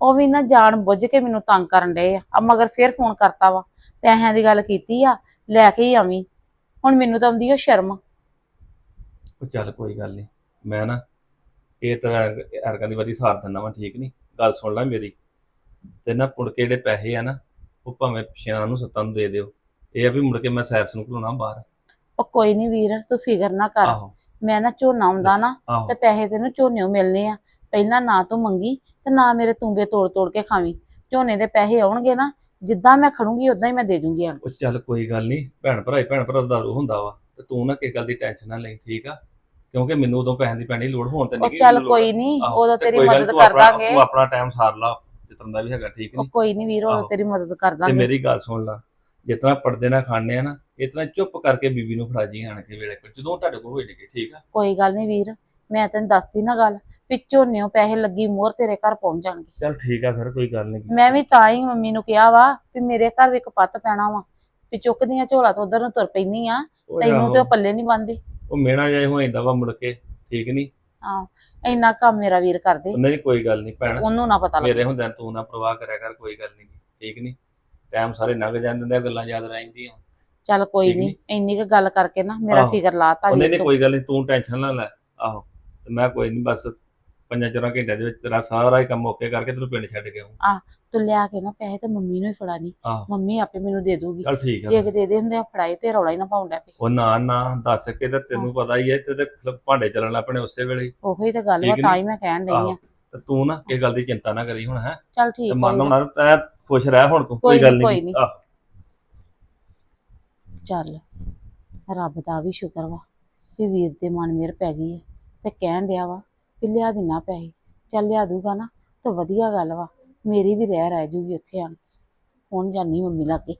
ਉਹ ਵੀ ਨਾ ਜਾਣ ਬੁੱਝ ਕੇ ਮੈਨੂੰ ਤੰਗ ਕਰਨ ਡਏ ਆ। ਆ ਮਗਰ ਫੇਰ ਫੋਨ ਕਰਤਾ ਵਾ ਪੈਸਿਆਂ ਦੀ ਗੱਲ ਕੀਤੀ ਆ ਲੈ ਕੇ ਹੀ ਆਵੀਂ। ਹੁਣ ਮੈਨੂੰ ਤਾਂ ਆਉਂਦੀ ਉਹ ਸ਼ਰਮ। ਉਹ ਚੱਲ ਕੋਈ ਗੱਲ ਨਹੀਂ ਮੈਂ ਨਾ ਇਹ ਤਰ੍ਹਾਂ ਅਰਕਾਂ ਦੀ ਵਾਰੀ ਸਾਰ ਦਿੰਦਾ ਵਾਂ ਠੀਕ ਨਹੀਂ ਗੱਲ ਸੁਣ ਲੈ ਮੇਰੀ। ਤੇ ਨਾ ਮੁੜ ਕੇ ਜਿਹੜੇ ਪੈਸੇ ਆ ਨਾ ਉਹ ਭਾਵੇਂ ਛਿਆਂ ਨੂੰ ਸੱਤਾਂ ਨੂੰ ਦੇ ਦਿਓ। ਇਹ ਆ ਵੀ ਮੁੜ ਕੇ ਮੈਂ ਸੈਰਸ ਨੂੰ ਘਲਾਉਣਾ ਬਾਹਰ। ਉਹ ਕੋਈ ਨਹੀਂ ਵੀਰ ਤੂੰ ਫਿਕਰ ਨਾ ਕਰ। ਆਹੋ। ਮੈਂ ਨਾ ਝੋਨਾ ਆਉਂਦਾ ਨਾ ਆਹੋ। ਤੇ ਪੈਸੇ ਤੈਨੂੰ ਝੋਨਿਓ ਮਿਲਨੇ ਆ। ਪਹਿਲਾਂ ਨਾ ਤੂੰ ਮੰਗੀ ਤੇ ਨਾ ਮੇਰੇ ਤੂੰਬੇ ਤੋੜ ਤੋੜ ਕੇ ਖਾਵੀਂ। ਝੋਨੇ ਦੇ ਪੈਸੇ ਆਉਣਗੇ ਨਾ ਜਿੱਦਾਂ ਮੈਂ ਖੜੂੰਗੀ ਉਦਾਂ ਹੀ ਮੈਂ ਦੇ ਦੂੰਗੀ ਆਣ ਉਹ ਚੱਲ ਕੋਈ ਗੱਲ ਨਹੀਂ ਭੈਣ ਭਰਾ ਹੀ ਭੈਣ ਭਰਾ ਦਾ ਰੋ ਹੁੰਦਾ ਵਾ ਤੇ ਤੂੰ ਨਾ ਕਿਸੇ ਗੱਲ ਦੀ ਟੈਨਸ਼ਨ ਨਾ ਲਈ ਠੀਕ ਆ? ਕਿਉਂਕਿ ਮੈਨੂੰ ਉਦੋਂ ਪੈਸਿਆਂ ਦੀ ਪੈਣੀ ਲੋੜ ਹੋਣ ਤੇ ਉਹ ਨਹੀਂ ਚੱਲ ਕੋਈ ਨਹੀਂ ਆਹੋ, ਉਦੋਂ ਤੇ ਤੇਰੀ ਕੋਈ ਗੱਲ ਨੀ, ਮਦਦ ਤੂੰ ਕਰ ਆਪਣਾ- ਦਾਂਗੇ। ਤੂੰ ਆਪਣਾ ਟਾਈਮ ਸਾਰ ਲਾ ਜਿਤਨਾ ਦਾ ਵੀ ਹੈਗਾ ਠੀਕ ਉਹ ਨਹੀਂ? ਕੋਈ ਨਹੀਂ ਵੀਰ ਉਦੋਂ ਆਹੋ। ਤੇਰੀ ਮਦਦ ਕਰ ਤੇ ਦਾਂਗੇ। ਮੇਰੀ ਗੱਲ ਸੁਣ ਲਾ ਜਿਤਨਾ ਪਰਦੇ ਨਾਲ ਖਾਣੇ ਆ ਨਾ ਇਤਨਾ ਚੁੱਪ ਕਰਕੇ ਬੀਬੀ ਨੂੰ ਫੜਾ ਜੀ ਆਣ ਕੇ ਵੇਲੇ ਕੋਲ ਜਦੋਂ ਤੁਹਾਡੇ ਕੋਲ ਹੋਏ ਨੇਗੇ ਠੀਕ ਆ? ਕੋਈ ਗੱਲ ਨਹੀਂ ਵੀਰ ਮੈਂ ਤੈਨੂੰ ਦੱਸਦੀ ਨਾ ਗੱਲ ਵੀ ਝੋਨਿਓ ਪੈਸੇ ਲੱਗੀ ਮੋਹਰ ਤੇਰੇ ਘਰ ਪਹੁੰਚ ਜਾਣਗੇ। ਚੱਲ ਠੀਕ ਆ ਫਿਰ ਕੋਈ ਗੱਲ ਨਹੀਂ ਮੈਂ ਵੀ ਤਾਂ ਹੀ ਮੰਮੀ ਨੂੰ ਕਿਹਾ ਵਾ ਵੀ ਮੇਰੇ ਘਰ ਵੀ ਇੱਕ ਪੱਤ ਪੈਣਾ ਵਾ ਵੀ ਚੁੱਕਦੀਆਂ ਝੋਲਾ ਤੋਂ ਉਧਰ ਨੂੰ ਤੁਰ ਪੈਣੀ ਆ ਤੈਨੂੰ ਤੇ ਉਹ ਪੱਲੇ ਨਹੀਂ ਬੰਦੇ ਉਹ ਮੇਣਾ ਜਾਏ ਹੋ ਜਾਂਦਾ ਵਾ ਮੁੜ ਕੇ ਠੀਕ ਨਹੀਂ ਆਹ ਇੰਨਾ ਕੰਮ ਮੇਰਾ ਵੀਰ ਕਰਦੇ। ਦੀ ਕੋਈ ਗੱਲ ਨਹੀਂ ਭੈਣ ਉਹਨੂੰ ਨਾ ਪਤਾ ਲੱਗੇ। ਮੇਰੇ ਹੁੰਦਿਆਂ ਤੂੰ ਨਾ ਪ੍ਰਵਾਹ ਕਰਿਆ ਕਰ ਕੋਈ ਗੱਲ ਨਹੀਂ ਠੀਕ ਨਹੀਂ ਟਾਈਮ ਸਾਰੇ ਲੰਘ ਜਾਂਦੇ ਨੇ ਗੱਲਾਂ ਯਾਦ ਰਹਿੰਦੀਆਂ ਚੱਲ ਕੋਈ ਠੀਕ ਨਹੀਂ ਇੰਨੀ ਕੁ ਗੱਲ ਕਰਕੇ ਨਾ ਮੇਰਾ ਆਹੋ। ਫਿਕਰ ਲਾਤਾ ਉਹਨੇ ਤੂੰ। ਕੋਈ ਗੱਲ ਨਹੀਂ ਤੂੰ ਟੈਨਸ਼ਨ ਨਾ ਲੈ। ਆਹੋ ਤੇ ਮੈਂ ਕੋਈ ਨਹੀਂ ਬਸ ਪੰਜਾਂ ਚਾਰਾਂ ਘੰਟਿਆਂ ਦੇ ਵਿੱਚ ਤੇਰਾ ਸਾਰਾ ਹੀ ਕੰਮ ਓਕੇ ਕਰਕੇ ਤੈਨੂੰ ਪਿੰਡ ਛੱਡ ਕੇ ਆਉਂ ਤੂੰ ਲਿਆ ਕੇ ਨਾ ਪੈਸੇ ਤੇ ਮੰਮੀ ਨੂੰ ਹੀ ਫੜਾ ਦੀ। ਆਹੋ। ਮੰਮੀ ਆਪੇ ਮੈਨੂੰ ਦੇ ਦੂਗੀ। ਚੱਲ ਠੀਕ ਜੇ ਆ ਕਿ ਦੇ ਦੇ ਹੁੰਦੇ ਆ ਫੜਾਏ ਤੇ ਰੌਲਾ ਹੀ ਨਾ ਪਾਉਂਦਾ ਪਈ ਉਹ ਨਾ ਨਾ ਦੱਸ ਕੇ ਤੇ ਤੈਨੂੰ ਪਤਾ ਹੀ ਹੈ ਤੇ ਤੇ ਭਾਂਡੇ ਚੱਲਣ ਆਪਣੇ ਉਸੇ ਵੇਲੇ ਹੀ। ਉਹੋ ਹੀ ਤਾਂ ਗੱਲ ਵਾ ਠੀਕ ਤਾਂ? ਹੀ ਮੈਂ ਕਹਿਣ ਆਹੋ ਆ। ਤੇ ਤੂੰ ਨਾ ਇਹ ਗੱਲ ਦੀ ਚਿੰਤਾ ਨਾ ਕਰੀ ਹੁਣ ਹੈ। ਚੱਲ ਤੇ ਠੀਕ ਮਨ ਵੀਰ। ਹੋਣਾ ਤੈ ਖੁਸ਼ ਰਹਿ ਹੁਣ ਤੂੰ ਕੋਈ ਗੱਲ ਨੀ, ਕੋਈ ਨਹੀਂ। ਆਹ ਚੱਲ ਰੱਬ ਦਾ ਵੀ ਸ਼ੁਕਰ ਵਾ ਕਿ ਵੀਰ ਦੇ ਮਨ ਮੇਰ ਪੈ ਗਈ ਹੈ ਤੇ ਕਹਿਣ ਡਿਆ ਵਾ ਵੀ ਲਿਆ ਦੇਣਾ ਪੈਸੇ। ਚੱਲ ਲਿਆ ਦੂਗਾ ਨਾ ਤਾਂ ਵਧੀਆ ਗੱਲ ਵਾ ਮੇਰੀ ਵੀ ਰਹਿ ਰਹਿ ਜੂਗੀ ਉੱਥੇ ਆ ਹੁਣ ਜਾਨੀ ਮੰਮੀ ਲਾਗੇ।